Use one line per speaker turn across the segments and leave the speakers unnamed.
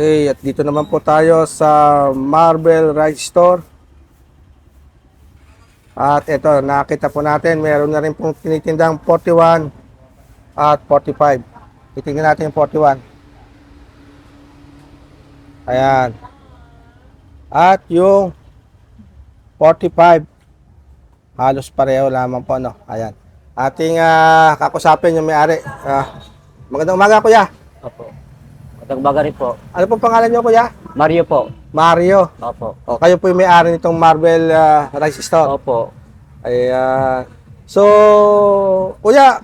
Okay, at dito naman po tayo sa Marble Rice Store. At ito, nakita po natin, meron na rin pong tinitindang 41 at 45. Titingnan natin yung 41. Ayan. At yung 45. Halos pareho lamang po, no? Ayan. Ating ah, kakusapin yung may-ari. Ah, magandang umaga, kuya.
Opo. Umaga rin po.
Ano po pangalan niyo, kuya?
Mario po.
Mario.
Opo.
O, kayo po yung may-ari nitong Marble ah, Rice Store.
Opo.
Ayan. So, kuya,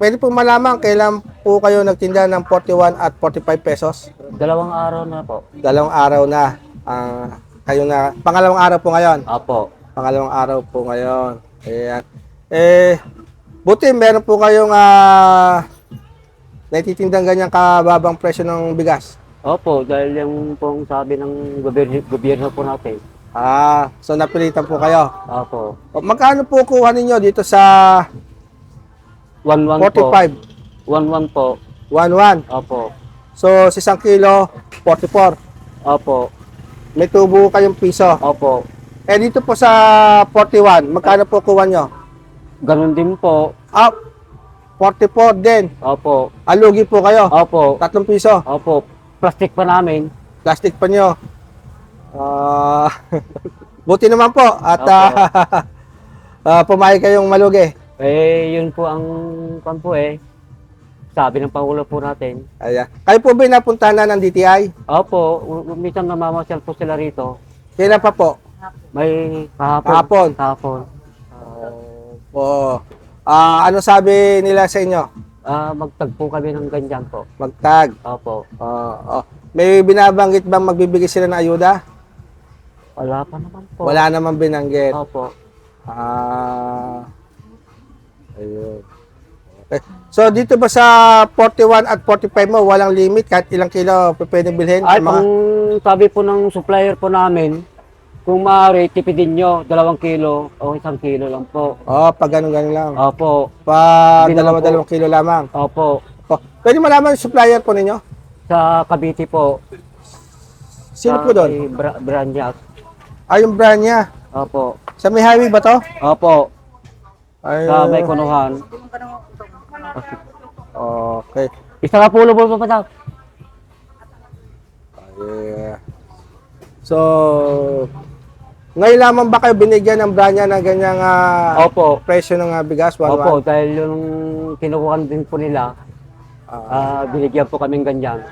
pwede po malaman kailan po kayo nagtinda ng 41 at 45 pesos?
Dalawang araw na po.
Dalawang araw na. ah, kayo na, pangalawang araw po ngayon.
Opo.
Pangalawang araw po ngayon. Ayan. Eh, buti meron po kayong ah, naititindang ganyang kababang presyo ng bigas.
Opo, dahil yung pong sabi ng gobyerno, gobyerno po natin.
Ah, so napilitan po kayo.
Opo.
O, magkano po kuha ninyo dito sa
1-1 po.
45?
1-1 po.
1-1.
Opo.
So, sa isang kilo, 44.
Opo.
May tubo kayong piso.
Opo.
Eh, dito po sa 41, magkano po kuha nyo?
Ganun din po.
Ah, 44 din.
Opo.
Alugi po kayo.
Opo.
Tatlong piso.
Opo. Plastic pa namin.
Plastic pa nyo. Ah, buti naman po. At
Opo.
ah, ah, pumayag kayong malugi.
Eh, yun po ang kan po eh. Sabi ng Pangulo po natin.
Ayan. Kayo po ba napunta na ng DTI?
Opo, u- u- minsan namamasyal po sila rito.
Kailan pa po?
May kahapon.
Kahapon.
Kahapon.
Oo. Ah, ano sabi nila sa inyo?
Ah, magtagpo kami ng ganyan po.
Magtag.
Opo.
Oo. May binabanggit bang magbibigay sila ng ayuda?
Wala pa naman po.
Wala namang binanggit.
Opo.
Ah. Ayun. Okay. So dito ba sa 41 at 45 mo walang limit kahit ilang kilo pwedeng bilhin?
Ay,
mga
sabi po ng supplier po namin, kung maaari, tipidin nyo, dalawang kilo o isang kilo lang po.
Oh, pag ganun ganun lang.
Opo.
Pa
Hindi naman
dalawa
po.
dalawang kilo lamang.
Opo.
Oh, pwede malaman yung supplier po ninyo?
Sa Cavite po.
Sino
sa
po doon?
Bra- Branyac.
Ay, yung brand niya.
Opo.
Sa may highway ba to?
Opo.
Ay,
Sa may kunuhan.
Okay.
Isa ka pulo po pa daw.
Yeah. So, ngayon lamang ba kayo binigyan ng brand niya ng ganyang ah,
Opo.
presyo ng ah, bigas? One,
Opo,
one?
dahil yung kinukuhan din po nila,
Ah,
ah binigyan po kaming ganyan.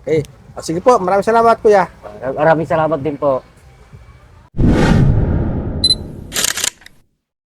okay. Ah, sige po, maraming salamat kuya.
Maraming salamat din po.